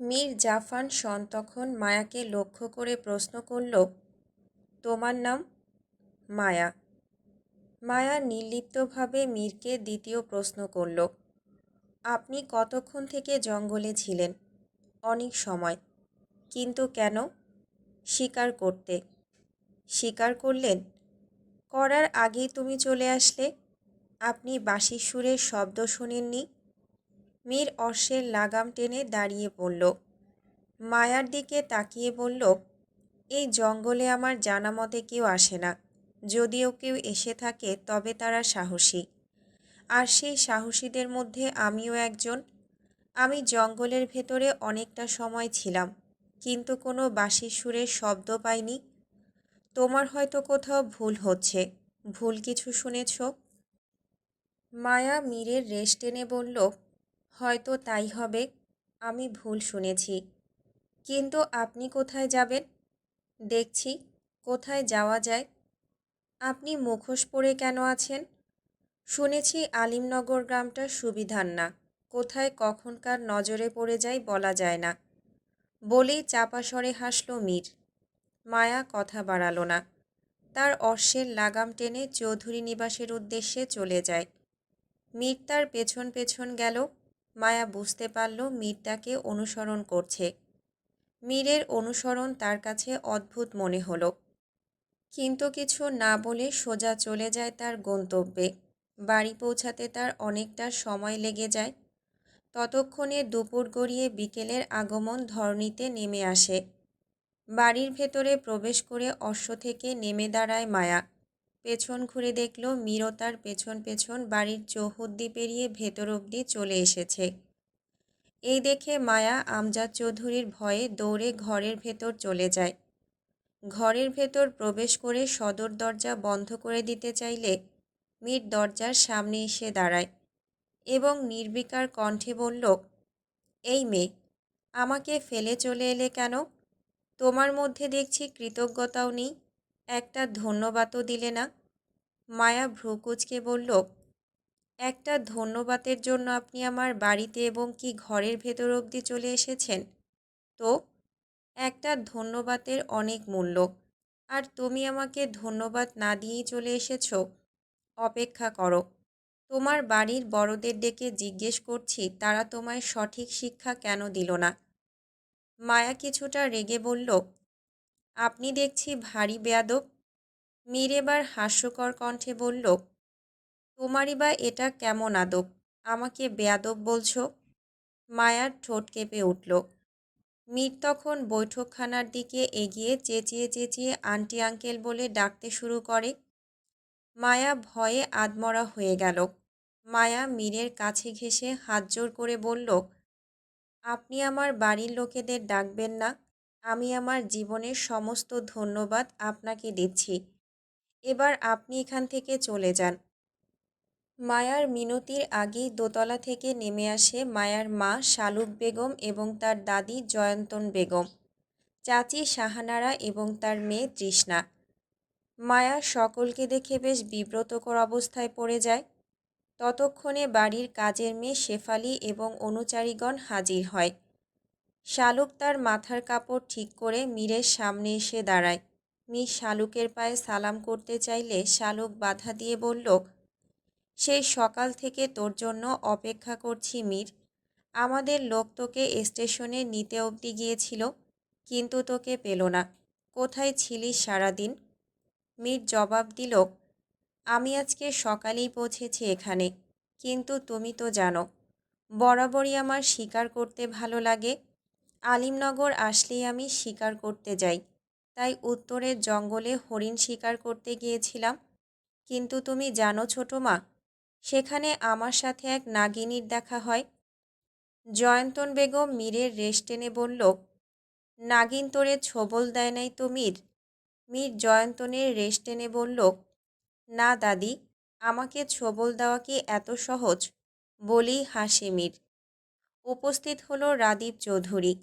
Mir Japan সন তখন মায়াকে লক্ষ্য করে প্রশ্ন করল, তোমার নাম? মায়া। মায়া নির্লিপ্তভাবে মীরকে দ্বিতীয় প্রশ্ন করল, আপনি কতক্ষণ থেকে জঙ্গলে ছিলেন? অনেক সময়। কিন্তু কেন? শিকার করতে। স্বীকার করলেন? করার আগেই তুমি চলে আসলে? আপনি বাঁশির সুরের শব্দ শোনেননি? মীর অশ্বের লাগাম টেনে দাঁড়িয়ে পড়ল। মায়ার দিকে তাকিয়ে বলল, এই জঙ্গলে আমার জানা মতে কেউ আসে না। যদিও কেউ এসে থাকে, তবে তারা সাহসী। আর সেই সাহসীদের মধ্যে আমিও একজন। আমি জঙ্গলের ভেতরে অনেকটা সময় ছিলাম, কিন্তু কোনো বাঁশির সুরের শব্দ পাইনি। তোমার হয়তো কোথাও ভুল হচ্ছে। ভুল কিছু শুনেছ? মায়া মীরের রেশ টেনে বলল হয়তো তাই হবে, আমি ভুল শুনেছি। কিন্তু আপনি কোথায় যাবেন? দেখছি, কোথায় যাওয়া যায়? আপনি মুখোশ পরে কেন আছেন? শুনেছি আলিমনগর গ্রামটা সুবিধার না, কোথায় কখনকার নজরে পড়ে যায় বলা যায় না। বলেই চাপা হাসল মীর। মায়া কথা বাড়ালো না। তার অশ্বের লাগাম টেনে চৌধুরী নিবাসের উদ্দেশ্যে চলে যায়। মীর তার পেছন পেছন গেল। মায়া বুঝতে পারল মীর তাকে অনুসরণ করছে। মীরের অনুসরণ তার কাছে অদ্ভুত মনে হলো। কিন্তু কিছু না বলে সোজা চলে যায় তার গন্তব্যে। বাড়ি পৌঁছাতে তার অনেকটা সময় লেগে যায়। ততক্ষণে দুপুর গড়িয়ে বিকেলের আগমন ধরণীতে নেমে আসে। বাড়ির ভেতরে প্রবেশ করে অশ্ব থেকে নেমে দাঁড়ায় মায়া। পেছন ঘুরে দেখল মীরও তার পেছন পেছন বাড়ির চৌহদ্দি পেরিয়ে ভেতর অবধি চলে এসেছে। এই দেখে মায়া আমজাদ চৌধুরীর ভয়ে দৌড়ে ঘরের ভেতর চলে যায়। ঘরের ভেতর প্রবেশ করে সদর দরজা বন্ধ করে দিতে চাইলে মীর দরজার সামনে এসে দাঁড়ায় এবং নির্বিকার কণ্ঠে বলল, এই মেয়ে, আমাকে ফেলে চলে এলে কেন? তোমার মধ্যে দেখছি কৃতজ্ঞতাও নেই, একটা ধন্যবাদও দিলে না। মায়া ভ্রুকুচকে বলল, একটা ধন্যবাদের জন্য আপনি আমার বাড়িতে এবং কি ঘরের ভেতর অবধি চলে এসেছেন? তো, একটা ধন্যবাদের অনেক মূল্য। আর তুমি আমাকে ধন্যবাদ না দিয়েই চলে এসেছ। অপেক্ষা করো। তোমার বাড়ির বড়দের ডেকে জিজ্ঞেস করছি, তারা তোমায় সঠিক শিক্ষা কেন দিল না? মায়া কিছুটা রেগে বলল, আপনি দেখছি ভারী বেয়াদব। মীর এবার হাস্যকর কণ্ঠে বলল, তোমারই বা এটা কেমন আদব? আমাকে বেয়াদব বলছো? মায়ার ঠোঁট কেঁপে উঠল। মীর তখন বৈঠকখানার দিকে এগিয়ে চেঁচিয়ে চেঁচিয়ে আন্টি আঙ্কেল বলে ডাকতে শুরু করে। মায়া ভয়ে আদমরা হয়ে গেল। মায়া মীরের কাছে ঘেসে হাত জোর করে বলল, আপনি আমার বাড়ির লোকেদের ডাকবেন না। আমি আমার জীবনের সমস্ত ধন্যবাদ আপনাকে দিচ্ছি। এবার আপনি এখান থেকে চলে যান। মায়ার মিনতির আগেই দোতলা থেকে নেমে আসে মায়ার মা শালুক বেগম এবং তার দাদি জয়ন্তন বেগম। চাচি শাহানারা এবং তার মেয়ে তৃষ্ণা। মায়া সকলকে দেখে বেশ বিব্রতকর অবস্থায় পড়ে যায়। ততক্ষণে বাড়ির কাজের মেয়ে শেফালি এবং অনুচারীগণ হাজির হয়। শালুক তার মাথার কাপড় ঠিক করে মীরের সামনে এসে দাঁড়ায়। মীর শালুকের পায়ে সালাম করতে চাইলে শালুক বাধা দিয়ে বলল সেই সকাল থেকে তোর জন্য অপেক্ষা করছি মীর। আমাদের লোক তোকে স্টেশনে নিতে অবধি গিয়েছিল, কিন্তু তোকে পেল না। কোথায় ছিলিস সারাদিন? মীর জবাব দিল, আমি আজকে সকালেই পৌঁছেছি এখানে, কিন্তু তুমি তো জানো, বরাবরই আমার শিকার করতে ভালো লাগে। আলিমনগর আসলেই আমি শিকার করতে যাই। তাই উত্তরের জঙ্গলে হরিণ শিকার করতে গিয়েছিলাম। কিন্তু তুমি জানো ছোটো মা, সেখানে আমার সাথে এক নাগিনীর দেখা হয়। জয়ন্তন বেগম মীরের রেশ টেনে বলল, নাগিন তোরে ছবল দেয় নাই তো মীর? মীর জয়ন্তনের রেশ টেনে বলল, না দাদি, আমাকে ছবল দেওয়া কি এত সহজ? বলি হাসে মীর। উপস্থিত হলো রাদীপ চৌধুরী।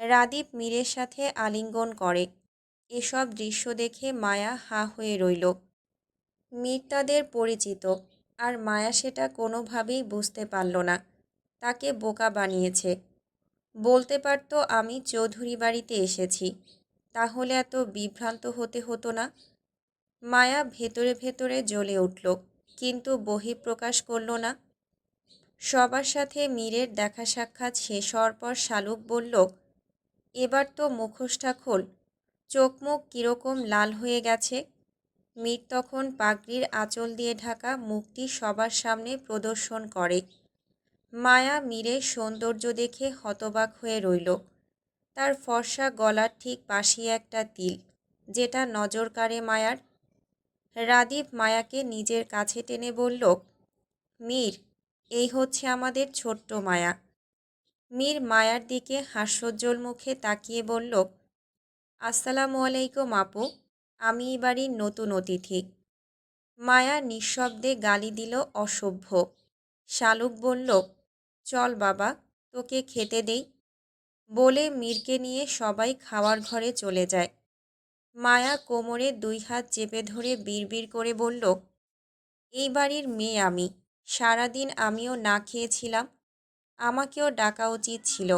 রাদীপ মীরের সাথে আলিঙ্গন করে। এসব দৃশ্য দেখে মায়া হা হয়ে রইল। মীর তাদের পরিচিত, আর মায়া সেটা কোনোভাবেই বুঝতে পারল না। তাকে বোকা বানিয়েছে। বলতে পারতো, আমি চৌধুরী বাড়িতে এসেছি। তাহলে এত বিভ্রান্ত হতে হতো না? মায়া ভেতরে ভেতরে জ্বলে উঠল, কিন্তু বহিঃপ্রকাশ করল না। সবার সাথে মীরের দেখা সাক্ষাৎ শেষ হওয়ার পর শালুক বলল, এবার তো মুখোশটা খোল চোখ মুখ কীরকম লাল হয়ে গেছে। মীর তখন পাগড়ির আঁচল দিয়ে ঢাকা মুখটি সবার সামনে প্রদর্শন করে। মায়া মীরের সৌন্দর্য দেখে হতবাক হয়ে রইল। তার ফর্সা গলার ঠিক পাশে একটা তিল, যেটা নজর কাড়ে মায়ার। রাদীপ মায়াকে নিজের কাছে টেনে বলল, মীর, এই হচ্ছে আমাদের ছোট্ট মায়া। মীর মায়ার দিকে হাস্যোজ্জ্বল মুখে তাকিয়ে বলল আসসালামু আলাইকুম আপু। আমি এই বাড়ির নতুন অতিথি। মায়া নিঃশব্দে গালি দিল অসভ্য। শালুক বলল, চল বাবা, তোকে খেতে দেই। বলে মীরকে নিয়ে সবাই খাওয়ার ঘরে চলে যায়। মায়া কোমরে দুই হাত চেপে ধরে বিড়বিড় করে বলল, এই বাড়ির মেয়ে আমি। সারাদিন আমিও না খেয়েছিলাম। আমাকেও ডাকা উচিত ছিল।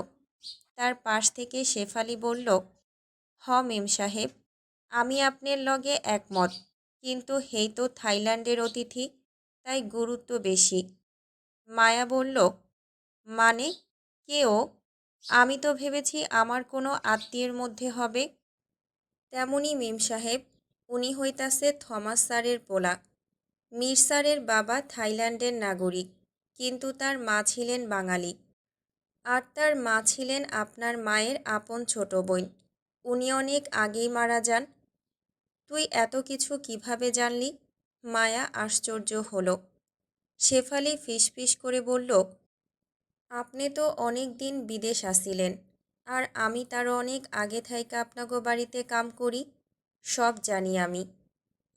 তার পাশ থেকে শেফালি বলল হ মেম সাহেব, আমি আপনার লগে একমত। কিন্তু হেই তো থাইল্যান্ডের অতিথি, তাই গুরুত্ব বেশি। মায়া বলল মানে? কে ও? আমি তো ভেবেছি আমার কোনো আত্মীয়ের মধ্যে হবে। তেমনি মিম সাহেব, উনি হইতাছে থমাস স্যারের পোলা। মীর স্যারের বাবা থাইল্যান্ডের নাগরিক, কিন্তু তার মা ছিলেন বাঙালি। আর তার মা ছিলেন আপনার মায়ের আপন ছোট বোন। উনি অনেক আগেই মারা যান। তুই এত কিছু কীভাবে জানলি? মায়া আশ্চর্য হলো। শেফালি ফিসফিস করে বলল, আপনি তো অনেক দিন বিদেশ আসিলেন, আর আমি তার অনেক আগে থাইকা আপনাগো বাড়িতে কাম করি, সব জানি আমি।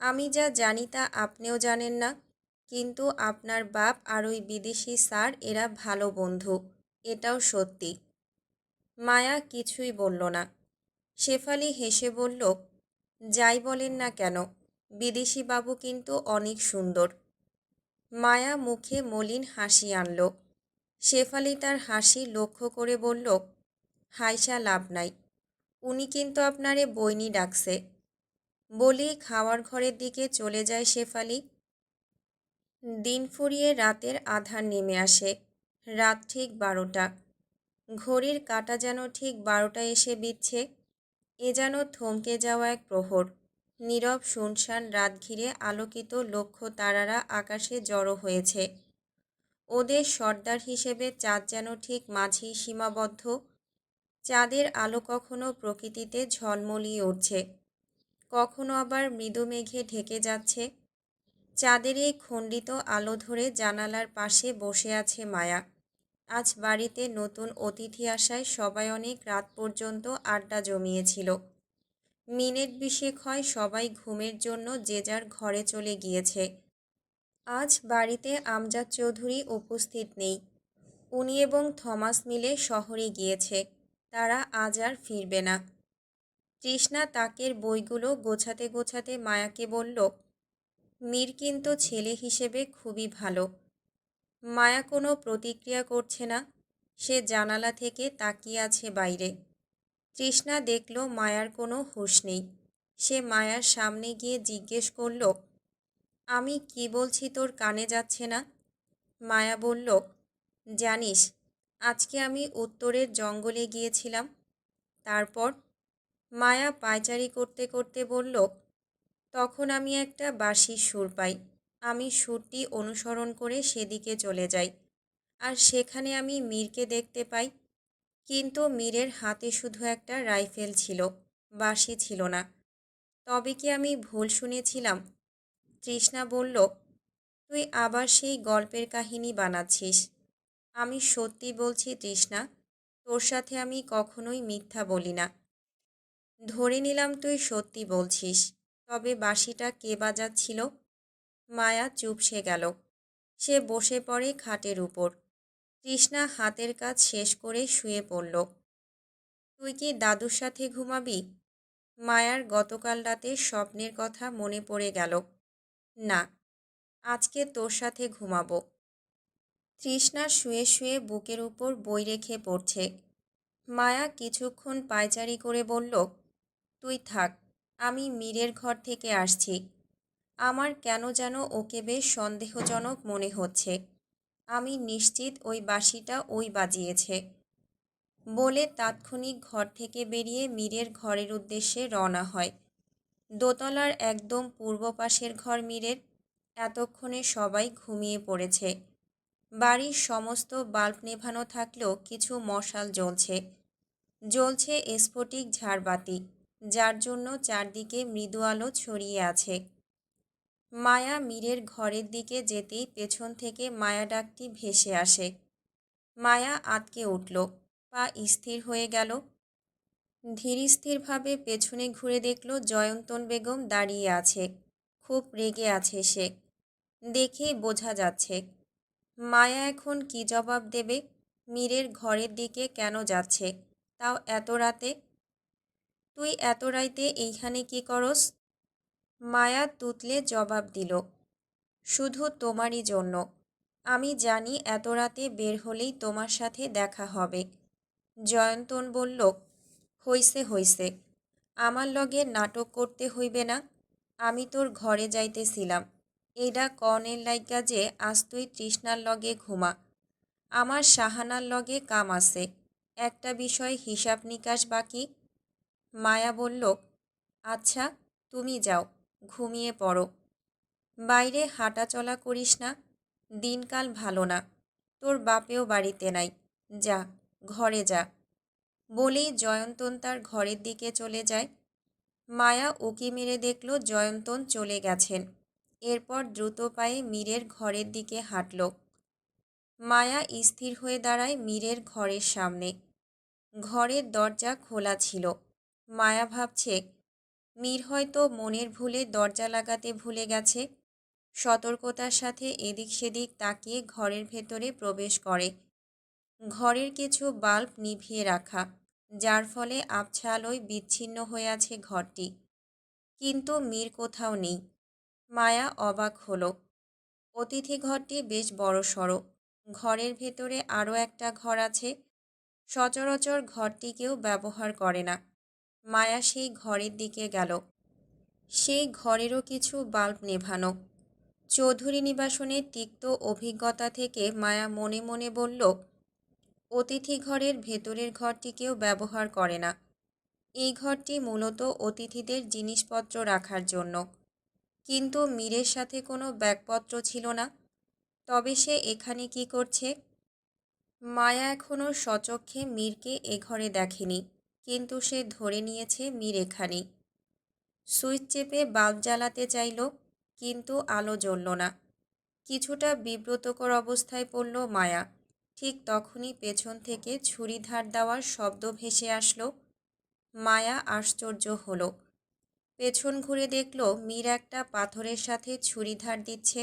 আমি যা জানি তা আপনিও জানেন না, কিন্তু আপনার বাপ আর ওই বিদেশি স্যার এরা ভালো বন্ধু, এটাও সত্যি। মায়া কিছুই বলল না। শেফালি হেসে বলল, যাই বলেন না কেন, বিদেশি বাবু কিন্তু অনেক সুন্দর। মায়া মুখে মলিন হাসি আনল। শেফালি তার হাসি লক্ষ্য করে বলল, হাইসা লাভ নাই, উনি কিন্তু আপনারে বইনি ডাকছে। বলেই খাওয়ার ঘরের দিকে চলে যায় শেফালি। দিন ফুরিয়ে রাতের আধার নেমে আসে, রাত ঠিক বারোটা। ঘড়ির কাটা যেন ঠিক বারোটা এসে বিচ্ছে এ যেন থমকে যাওয়া এক প্রহর। নীরব শুনশান রাত ঘিরে আলোকিত লক্ষ্য তারারা আকাশে জড়ো হয়েছে। ওদের সর্দার হিসেবে চাঁদ যেন ঠিক মাঝেই সীমাবদ্ধ। চাঁদের আলো কখনো প্রকৃতিতে ঝলমলিয়ে উঠছে। কখনো আবার মৃদু মেঘে ঢেকে যাচ্ছে। চাঁদের এই খণ্ডিত আলো ধরে জানালার পাশে বসে আছে মায়া। আজ বাড়িতে নতুন অতিথি আসায় সবাই অনেক রাত পর্যন্ত আড্ডা জমিয়েছিল। মিনিট বিশেক হয় সবাই ঘুমের জন্য যে যার ঘরে চলে গিয়েছে। আজ বাড়িতে আমজাদ চৌধুরী উপস্থিত নেই। উনি এবং থমাস মিলে শহরে গিয়েছে। তারা আজ আর ফিরবে না। তৃষ্ণা তাকের বইগুলো গোছাতে গোছাতে মায়াকে বলল, মীর কিন্তু ছেলে হিসেবে খুবই ভালো। মায়া কোনো প্রতিক্রিয়া করছে না। সে জানালা থেকে তাকিয়ে আছে বাইরে। তৃষ্ণা দেখল মায়ার কোনো হুঁশ নেই। সে মায়ার সামনে গিয়ে জিজ্ঞেস করল, আমি কি বলছি তোর কানে যাচ্ছে না? মায়া বলল, জানিস, আজকে আমি উত্তরের জঙ্গলে গিয়েছিলাম। তারপর? মায়া পায়চারি করতে করতে বলল, তখন আমি একটা বাঁশির সুর পাই। আমি সুরটি অনুসরণ করে সেদিকে চলে যাই। আর সেখানে আমি মীরকে দেখতে পাই। কিন্তু মীরের হাতে শুধু একটা রাইফেল ছিল, বাঁশি ছিল না। তবে কি আমি ভুল শুনেছিলাম? তৃষ্ণা বলল, তুই আবার সেই গল্পের কাহিনী বানাচ্ছিস। আমি সত্যি বলছি তৃষ্ণা, তোর সাথে আমি কখনোই মিথ্যা বলি না। ধরে নিলাম তুই সত্যি বলছিস, তবে বাঁশিটা কে বাজাচ্ছিল? মায়া চুপসে গেল। সে বসে পড়ে খাটের উপর। তৃষ্ণা হাতের কাজ শেষ করে শুয়ে পড়ল। তুই কি দাদুর সাথে ঘুমাবি? মায়ার গতকাল রাতে স্বপ্নের কথা মনে পড়ে গেল। না, আজকে তোর সাথে ঘুমাবো। তৃষ্ণা শুয়ে শুয়ে বুকের উপর বই রেখে পড়ছে। মায়া কিছুক্ষণ পায়চারি করে বলল, তুই থাক, আমি মীরের ঘর থেকে আসছি। আমার কেন যেন ওকে বেশ সন্দেহজনক মনে হচ্ছে। আমি নিশ্চিত ওই বাঁশিটা ওই বাজিয়েছে। বলে তাৎক্ষণিক ঘর থেকে বেরিয়ে মীরের ঘরের উদ্দেশ্যে রওনা হয়। দোতলার একদম পূর্ব পাশের ঘর মীরের। এতক্ষণে সবাই ঘুমিয়ে পড়েছে। বাড়ির সমস্ত বাল্ব নেভানো থাকলেও কিছু মশাল জ্বলছে। জ্বলছে স্ফটিক ঝাড়বাতি, যার জন্য চারদিকে মৃদু আলো ছড়িয়ে আছে। মায়া মীরের ঘরের দিকে যেতেই পেছন থেকে মায়া ডাকটি ভেসে আসে। মায়া আতকে উঠল, পা স্থির হয়ে গেল। ধীরস্থিরভাবে পেছনে ঘুরে দেখল জয়ন্তন বেগম দাঁড়িয়ে আছে, খুব রেগে আছে সে। দেখেই বোঝা যাচ্ছে, মায়া এখন কি জবাব দেবে? মীরের ঘরের দিকে কেন যাচ্ছে? তাও এত রাতে? তুই এত রাইতে এইখানে কি করস? মায়া তুতলে জবাব দিল, শুধু তোমারই জন্য। আমি জানি এত রাতে বের হলেই তোমার সাথে দেখা হবে। জয়ন্তন বলল, হইছে হইছে। আমার লগে নাটক করতে হইবে না। আমি তোর ঘরে যাইতেছিলাম। এইডা কনের লাইগা যে আজ তুই তৃষ্ণার লগে ঘুমা। আমার সাহানার লগে কাম আছে। একটা বিষয় হিসাব নিকাশ বাকি? মায়া বলল আচ্ছা তুমি যাও। ঘুমিয়ে পড়ো। বাইরে হাঁটাচলা করিস না, দিনকাল ভালো না। তোর বাপেও বাড়িতে নাই। যা, ঘরে যা। বলেই জয়ন্তন তার ঘরের দিকে চলে যায়। মায়া উকি মেরে দেখল জয়ন্তন চলে গেছেন। এরপর দ্রুত পায়ে মীরের ঘরের দিকে হাঁটল। মায়া স্থির হয়ে দাঁড়ায় মীরের ঘরের সামনে। ঘরের দরজা খোলা ছিল। মায়া ভাবছে মীর হয়তো মনের ভুলে দরজা লাগাতে ভুলে গেছে। সতর্কতার সাথে এদিক সেদিক তাকিয়ে ঘরের ভেতরে প্রবেশ করে। ঘরের কিছু বাল্ব নিভিয়ে রাখা, যার ফলে আবছা বিচ্ছিন্ন হয়ে আছে ঘরটি। কিন্তু মীর কোথাও নেই। মায়া অবাক হলো। অতিথি ঘরটি বেশ বড় বড়সড়। ঘরের ভেতরে আরও একটা ঘর আছে। সচরাচর ঘরটি কেউ ব্যবহার করে না। মায়া সেই ঘরের দিকে গেল। সেই ঘরেরও কিছু বাল্ব নেভানো। চৌধুরী নিবাসনের তিক্ত অভিজ্ঞতা থেকে মায়া মনে মনে বলল, অতিথি ঘরের ভেতরের ঘরটি কেউ ব্যবহার করে না। এই ঘরটি মূলত অতিথিদের জিনিসপত্র রাখার জন্য। কিন্তু মীরের সাথে কোনো ব্যাগপত্র ছিল না। তবে সে এখানে কি করছে? মায়া এখনও সচক্ষে মীরকে এ ঘরে দেখেনি। কিন্তু সে ধরে নিয়েছে মীর এখানে সুইচ চেপে বাল্ব জ্বালাতে চাইল, কিন্তু আলো জ্বলল না। কিছুটা বিব্রতকর অবস্থায় পড়ল মায়া। ঠিক তখনই পেছন থেকে ছুরি ধার দেওয়ার শব্দ ভেসে আসলো। মায়া আশ্চর্য হলো। পেছন ঘুরে দেখল মীর একটা পাথরের সাথে ছুরি ধার দিচ্ছে,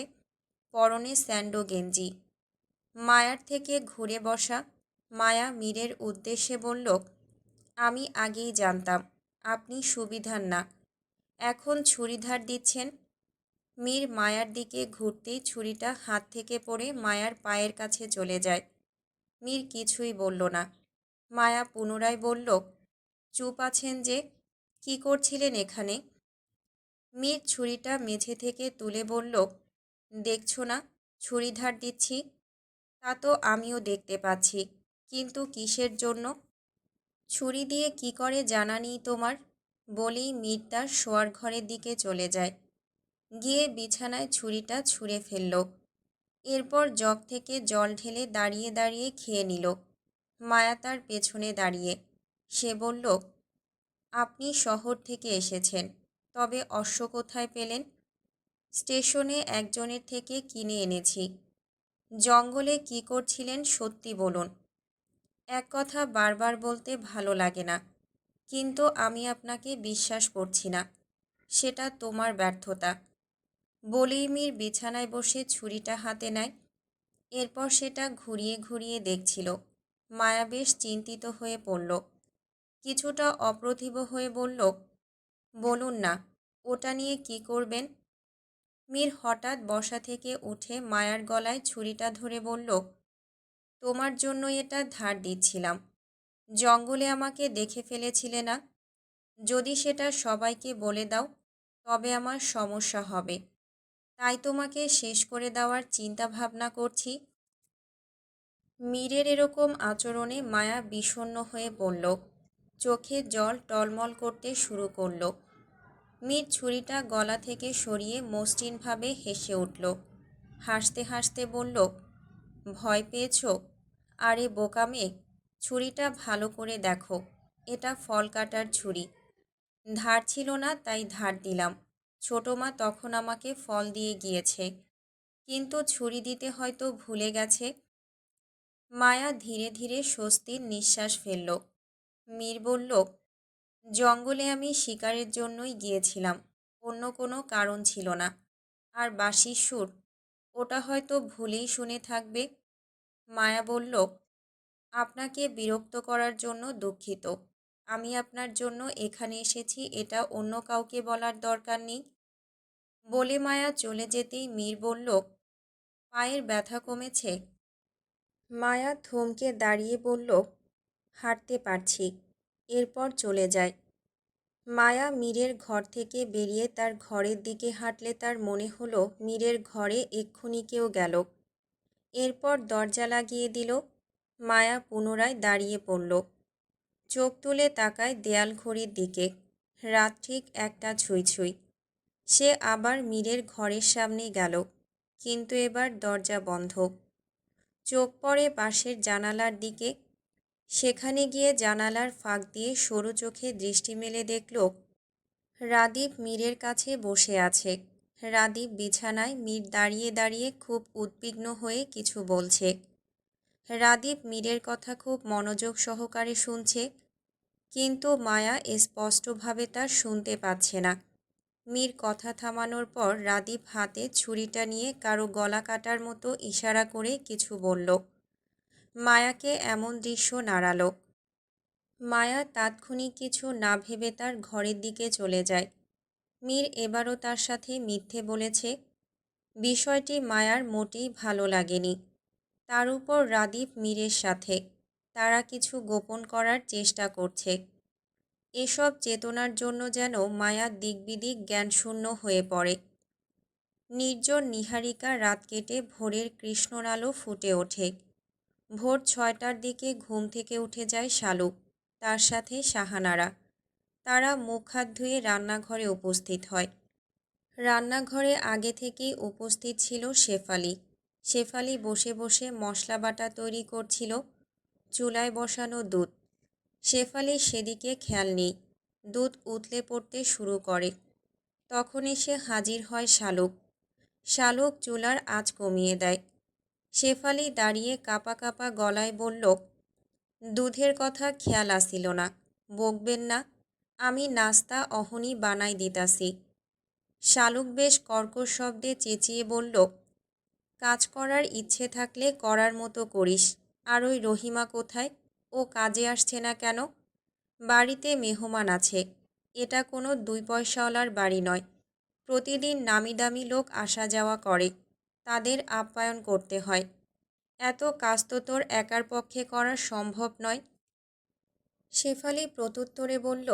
পরনে স্যান্ডো গেঞ্জি। মায়ার থেকে ঘুরে বসা, মায়া মীরের উদ্দেশ্যে বলল আমি আগেই জানতাম, আপনি সুবিধার না। এখন ছুরিধার দিচ্ছেন? মীর মায়ার দিকে ঘুরতেই ছুরিটা হাত থেকে পড়ে মায়ার পায়ের কাছে চলে যায়। মীর কিছুই বলল না। মায়া পুনরায় বলল, চুপ আছেন যে, কি করছিলেন এখানে? মীর ছুরিটা মেঝে থেকে তুলে বলল, দেখছ না, ছুরিধার দিচ্ছি। তা তো আমিও দেখতে পাচ্ছি, কিন্তু কিসের জন্য? ছুরি দিয়ে কি করে জানা নেই তোমার? বলেই মীর তার শোয়ার ঘরের দিকে চলে যায়। গিয়ে বিছানায় ছুরিটা ছুঁড়ে ফেলল। এরপর জগ থেকে জল ঢেলে দাঁড়িয়ে দাঁড়িয়ে খেয়ে নিল। মায়া তার পেছনে দাঁড়িয়ে। সে বলল, আপনি শহর থেকে এসেছেন, তবে অশ্ব কোথায় পেলেন? স্টেশনে একজনের থেকে কিনে এনেছি। জঙ্গলে কি করছিলেন সত্যি বলুন। এক কথা বারবার বলতে ভালো লাগে না। কিন্তু আমি আপনাকে বিশ্বাস করছি না। সেটা তোমার ব্যর্থতা। বলেই মীর বিছানায় বসে ছুরিটা হাতে নেয়। এরপর সেটা ঘুরিয়ে ঘুরিয়ে দেখছিল। মায়া বেশ চিন্তিত হয়ে পড়ল। কিছুটা অপ্রতিভ হয়ে বলল, বলুন না, ওটা নিয়ে কি করবেন? মীর হঠাৎ বসা থেকে উঠে মায়ার গলায় ছুরিটা ধরে বলল তোমার জন্য এটা ধার দিচ্ছিলাম। জঙ্গলে আমাকে দেখে ফেলেছিলে না? যদি সেটা সবাইকে বলে দাও, তবে আমার সমস্যা হবে। তাই তোমাকে শেষ করে দেওয়ার চিন্তা ভাবনা করছি। মীরের এরকম আচরণে মায়া বিষণ্ণ হয়ে পড়ল চোখে জল টলমল করতে শুরু করল। মীর ছুরিটা গলা থেকে সরিয়ে মসৃণভাবে হেসে উঠল। হাসতে হাসতে বলল ভয় পেয়েছ? আরে বোকা মেয়ে, ছুরিটা ভালো করে দেখো। এটা ফল কাটার ছুরি। ধার ছিল না, তাই ধার দিলাম। ছোট মা তখন আমাকে ফল দিয়ে গিয়েছে। কিন্তু ছুরি দিতে হয়তো ভুলে গেছে। মায়া ধীরে ধীরে স্বস্তির নিঃশ্বাস ফেলল। মীর বলল, জঙ্গলে আমি শিকারের জন্যই গিয়েছিলাম। অন্য কোনো কারণ ছিল না। আর বাঁশির সুর ওটা হয়তো ভুলেই শুনে থাকবে। মায়া বলল, আপনাকে বিরক্ত করার জন্য দুঃখিত। আমি আপনার জন্য এখানে এসেছি, এটা অন্য কাউকে বলার দরকার নেই। বলে মায়া চলে যেতেই মীর বলল, পায়ের ব্যথা কমেছে। মায়া থমকে দাঁড়িয়ে বলল, হাঁটতে পারছি। এরপর চলে যায়। মায়া মীরের ঘর থেকে বেরিয়ে তার ঘরের দিকে হাঁটলে তার মনে হলো, মীরের ঘরে এক্ষুনি কেউ গেল। এরপর দরজা লাগিয়ে দিল। মায়া পুনরায় দাঁড়িয়ে পড়ল। চোখ তুলে তাকায় দেয়াল ঘড়ির দিকে। রাত ঠিক একটা ছুঁই ছুঁই। সে আবার মীরের ঘরের সামনে গেল, কিন্তু এবার দরজা বন্ধ। চোখ পড়ে পাশের জানালার দিকে। সেখানে গিয়ে জানালার ফাঁক দিয়ে সরু চোখে দৃষ্টি মেলে দেখল, রাদীপ মীরের কাছে বসে আছে। রাদীপ বিছানায় মীর দাঁড়িয়ে দাঁড়িয়ে খুব উদ্বিগ্ন হয়ে কিছু বলছে। রাদীপ মীরের কথা খুব মনোযোগ সহকারে শুনছে, কিন্তু মায়া স্পষ্টভাবে তার শুনতে পাচ্ছে না। মীর কথা থামানোর পর রাদীপ হাতে ছুরিটা নিয়ে কারও গলা কাটার মতো ইশারা করে কিছু বলল। মায়াকে এমন দৃশ্য নাড়ালো। মায়া তাৎক্ষণিক কিছু না ভেবে তার ঘরের দিকে চলে যায়। মীর এবারও তার সাথে মিথ্যে বলেছে, বিষয়টি মায়ার মোটেই ভালো লাগেনি। তার উপর রাদীপ মীরের সাথে। তারা কিছু গোপন করার চেষ্টা করছে। এসব চেতনার জন্য যেন মায়া দিকবিদিক জ্ঞানশূন্য হয়ে পড়ে। নির্জন নিহারিকা রাত কেটে ভোরের কৃষ্ণর আলো ফুটে ওঠে। ভোর ছয়টার দিকে ঘুম থেকে উঠে যায় শালুক তার সাথে সাহানারা তারা মুখ হাত ধুয়ে রান্নাঘরে উপস্থিত হয়। রান্নাঘরে আগে থেকেই উপস্থিত ছিল শেফালি। শেফালি বসে বসে মশলা বাটা তৈরি করছিল, চুলায় বসানো দুধ। শেফালি সেদিকে খেয়াল নেই, দুধ উতলে পড়তে শুরু করে। তখন এসে হাজির হয় শালুক। শালুক চুলার আঁচ কমিয়ে দেয়। শেফালি দাঁড়িয়ে কাপা কাপা গলায় বলল, দুধের কথা খেয়াল আসিল না, বকবেন না। আমি নাস্তা অহনি বানাই দিতাসি শালুক বেশ কর্কশ শব্দে চেঁচিয়ে বলল, কাজ করার ইচ্ছে থাকলে করার মতো করিস। আর ওই রহিমা কোথায়? ও কাজে আসছে না কেন? বাড়িতে মেহমান আছে। এটা কোনো দুই পয়সাওয়ালার বাড়ি নয়। প্রতিদিন নামি দামি লোক আসা যাওয়া করে। তাদের আপ্যায়ন করতে হয়। এত কাজ তো তোর একার পক্ষে করা সম্ভব নয়। শেফালি প্রত্যুত্তরে বলল,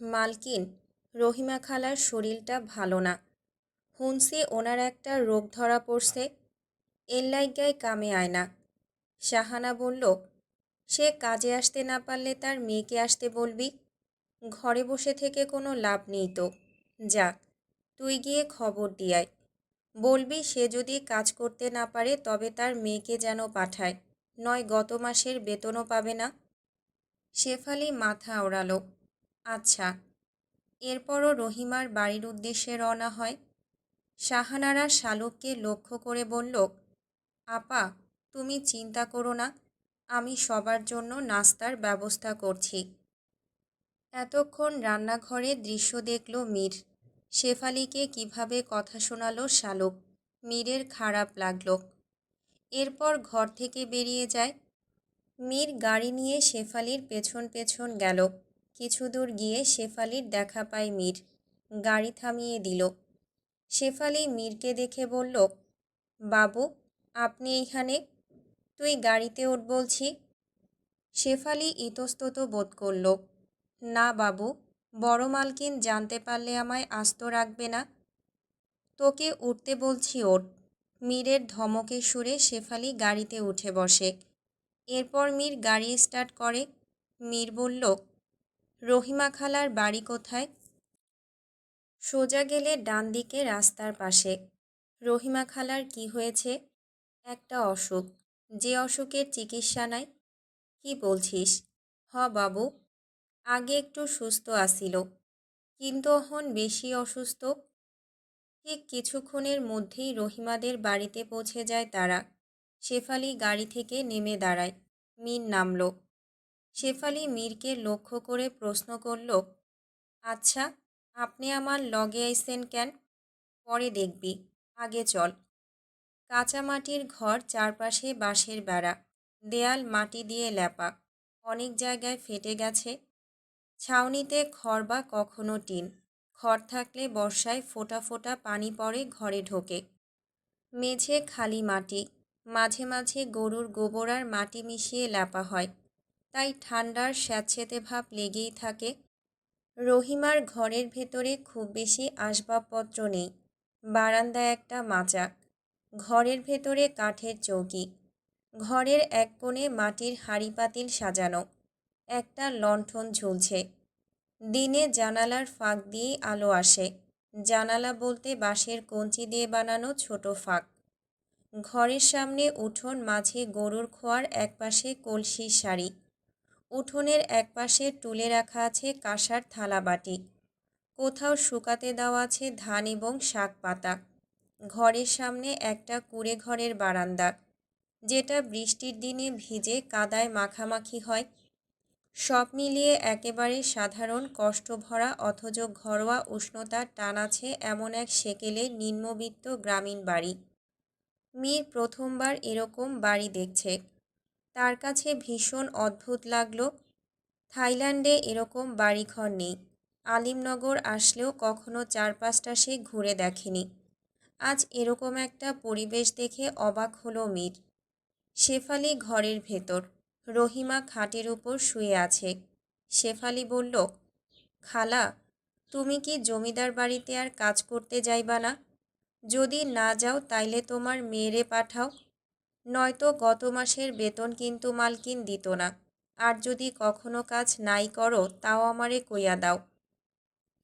মালকিন, রহিমা খালার শরীরটা ভালো না। হুনসি ওনার একটা রোগ ধরা পড়ছে, এর লাইগায় কামে আয় না। শাহানা বলল, সে কাজে আসতে না পারলে তার মেয়েকে আসতে বলবি? ঘরে বসে থেকে কোনো লাভ নেই তো। যাক তুই গিয়ে খবর দিয়ায় বলবি, সে যদি কাজ করতে না পারে, তবে তার মেয়েকে যেন পাঠায়। নয়, গত মাসের বেতনও পাবে না। শেফালি মাথা ওড়ালো। আচ্ছা এরপরও রহিমার বাড়ির উদ্দেশ্যে রওনা হয়। শাহানারা শালুককে লক্ষ্য করে বলল, আপা, তুমি চিন্তা করো না, আমি সবার জন্য নাস্তার ব্যবস্থা করছি। এতক্ষণ রান্নাঘরে দৃশ্য দেখল মীর। শেফালিকে কীভাবে কথা শোনালো শালুক? মীরের খারাপ লাগল। এরপর ঘর থেকে বেরিয়ে যায়। মীর গাড়ি নিয়ে শেফালির পেছন পেছন গেল। কিছু দূর গিয়ে শেফালির দেখা পায় মীর। গাড়ি থামিয়ে দিল। শেফালি মীরকে দেখে বলল, বাবু, আপনি এইখানে তুই গাড়িতে ওঠ বলছি। শেফালি ইতস্তত বোধ করল, না, বাবু। বড় মালকিন জানতে পারলে আমায় আস্ত রাখবে না। তোকে উঠতে বলছি ওর মীরের ধমকে সুরে শেফালি গাড়িতে উঠে বসে। এরপর মীর গাড়ি স্টার্ট করে। মীর বলল, রহিমা খালার বাড়ি কোথায়? সোজা গেলে ডান দিকে রাস্তার পাশে। রহিমা খালার কি হয়েছে? একটা অসুখ। যে অসুখের চিকিৎসা নাই। কি বলছিস? হ বাবু। আগে একটু সুস্থ আসিল কিন্তু এখন বেশি অসুস্থ। ঠিক কিছুক্ষণের মধ্যেই রহিমাদের বাড়িতে পৌঁছে যায় তারা। শেফালি গাড়ি থেকে নেমে দাঁড়ায়। মীর নামল। শেফালি মীরকে লক্ষ্য করে প্রশ্ন করল আচ্ছা আপনি আমার লগে আইসেন কেন? পরে দেখবি। আগে চল। কাঁচা মাটির ঘর চারপাশে বাঁশের বেড়া, দেয়াল মাটি দিয়ে লেপা অনেক জায়গায় ফেটে গেছে। ছাউনিতে খড় বা কখনো টিন। খড় থাকলে বর্ষায় ফোটা ফোটা পানি পড়ে ঘরে ঢোকে। মেঝে খালি মাটি, মাঝে মাঝে গরুর গোবর আর মাটি মিশিয়ে লেপা হয়। তাই ঠান্ডার স্যাঁতসেঁতে ভাব লেগেই থাকে। রহিমার ঘরের ভেতরে খুব বেশি আসবাবপত্র নেই। বারান্দায় একটা মাচা ঘরের ভেতরে কাঠের চৌকি। ঘরের এক কোণে মাটির হাঁড়ি পাতিল সাজানো। একটা লণ্ঠন ঝুলছে। দিনে জানালার ফাঁক দিয়েই আলো আসে। জানালা বলতে বাঁশের কঞ্চি দিয়ে বানানো ছোট ফাঁক। ঘরের সামনে উঠোন, মাঝে গরুর খোয়ার একপাশে কলসির শাড়ি উঠোনের একপাশে টুলে রাখা আছে কাঁসার থালাবাটি কোথাও শুকাতে দেওয়া আছে ধান এবং শাক পাতা। ঘরের সামনে একটা কুড়ে ঘরের বারান্দা। যেটা বৃষ্টির দিনে ভিজে কাদায় মাখামাখি হয় সব মিলিয়ে একেবারে সাধারণ, কষ্টভরা, অথচ ঘরোয়া উষ্ণতার টান আছে এমন এক সেকেলে নিম্নবিত্ত গ্রামীণ বাড়ি। মীর প্রথমবার এরকম বাড়ি দেখছে। তার কাছে ভীষণ অদ্ভুত লাগল। থাইল্যান্ডে এরকম বাড়িঘর নেই। আলিমনগর আসলেও কখনো চারপাশটা সে ঘুরে দেখেনি। আজ এরকম একটা পরিবেশ দেখে অবাক হলো মীর। শেফালি ঘরের ভেতর। রহিমা খাটের উপর শুয়ে আছে। শেফালি বলল, খালা, তুমি কি জমিদার বাড়িতে আর কাজ করতে যাইবা না? যদি না যাও তাইলে তোমার মেয়েরে পাঠাও। নয়তো গত মাসের বেতন কিন্তু মালকিন দিত না। আর যদি কখনো কাজ নাই করো তাও আমারে কইয়া দাও।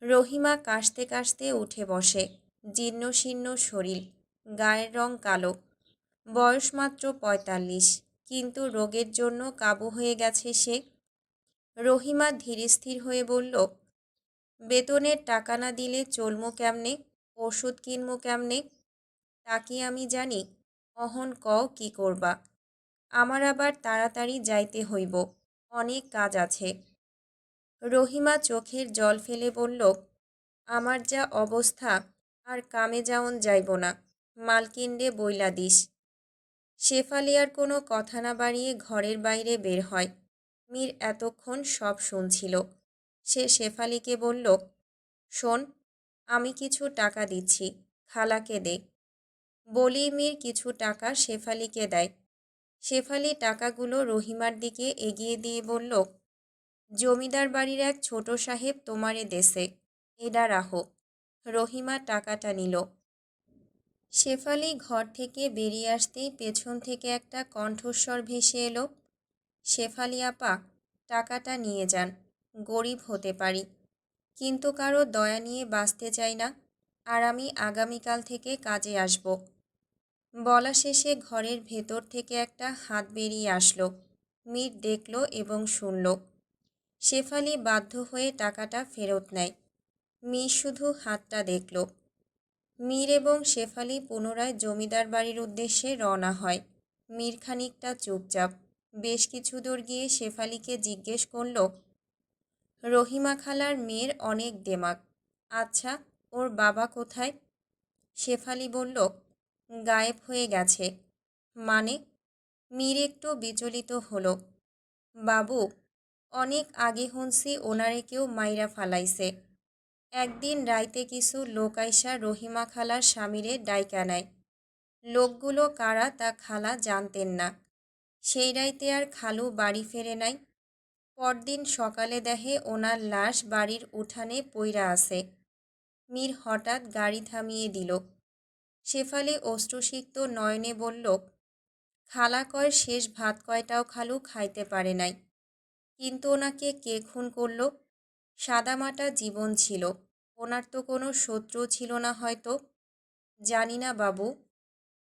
রহিমা কাশতে কাশতে উঠে বসে, জীর্ণ শীর্ণ শরীর, গায়ের রং কালো। বয়স মাত্র পঁয়তাল্লিশ। কিন্তু রোগের জন্য কাবু হয়ে গেছে সে। রহিমা ধীরস্থির হয়ে বলল, বেতনের টাকা না দিলে চলমু কেমনে? ওষুধ কিনবো কেমনে? তা কি আমি জানি? অহন কও কি করবা? আমার আবার তাড়াতাড়ি যাইতে হইব, অনেক কাজ আছে। রহিমা চোখের জল ফেলে বলল, আমার যা অবস্থা, আর কামে যাওন যাইব না। মালকিন্ডে বইলা দিস। শেফালি আর কোনো কথা না বাড়িয়ে ঘরের বাইরে বের হয়। মীর এতক্ষণ সব শুনছিল। সে শেফালিকে বলল, শোন, আমি কিছু টাকা দিচ্ছি, খালাকে দে। বলি মীর কিছু টাকা শেফালিকে দেয়। শেফালি টাকাগুলো রহিমার দিকে এগিয়ে দিয়ে বলল, জমিদার বাড়ির এক ছোট সাহেব তোমারে দেশে এডা রাহো রহিমা টাকাটা নিল। শেফালি ঘর থেকে বেরিয়ে আসতেই পেছন থেকে একটা কণ্ঠস্বর ভেসে এলো, শেফালি আপা, টাকাটা নিয়ে যান, গরিব হতে পারি। কিন্তু কারও দয়া নিয়ে বাঁচতে চাই না, আর আমি আগামীকাল থেকে কাজে আসব। বলা শেষে ঘরের ভেতর থেকে একটা হাত বেরিয়ে আসলো মীর দেখল এবং শুনল। শেফালি বাধ্য হয়ে টাকাটা ফেরত নেয়। মীর শুধু হাতটা দেখল। মীর এবং শেফালি পুনরায় জমিদার বাড়ির উদ্দেশ্যে রওনা হয়। মীর খানিকটা চুপচাপ। বেশ কিছু দূর গিয়ে শেফালিকে জিজ্ঞেস করল, রহিমা খালার মেয়ের অনেক দেমাক। আচ্ছা ওর বাবা কোথায়? শেফালি বলল, গায়েব হয়ে গেছে। মানে? মীর একটু বিচলিত হলো, বাবু, অনেক আগে হুনসি ওনারে কেউ মাইরা ফালাইছে। একদিন রাইতে কিছু লোক আইসা রহিমা খালার স্বামীরে ডাইকা নেয়। লোকগুলো কারা তা খালা জানতেন না। সেই রাইতে আর খালু বাড়ি ফেরে নাই। পরদিন সকালে দেখে ওনার লাশ বাড়ির উঠানে পইরা আছে। মীর হঠাৎ গাড়ি থামিয়ে দিল। শেফালি অশ্রুসিক্ত নয়নে বলল, খালা কয় শেষ ভাত কয়টাও খালু খাইতে পারে নাই। কিন্তু ওনাকে কে খুন করল? সাদামাটা জীবন ছিল। ওনার তো কোনো শত্রু ছিল না হয়তো। জানি না বাবু।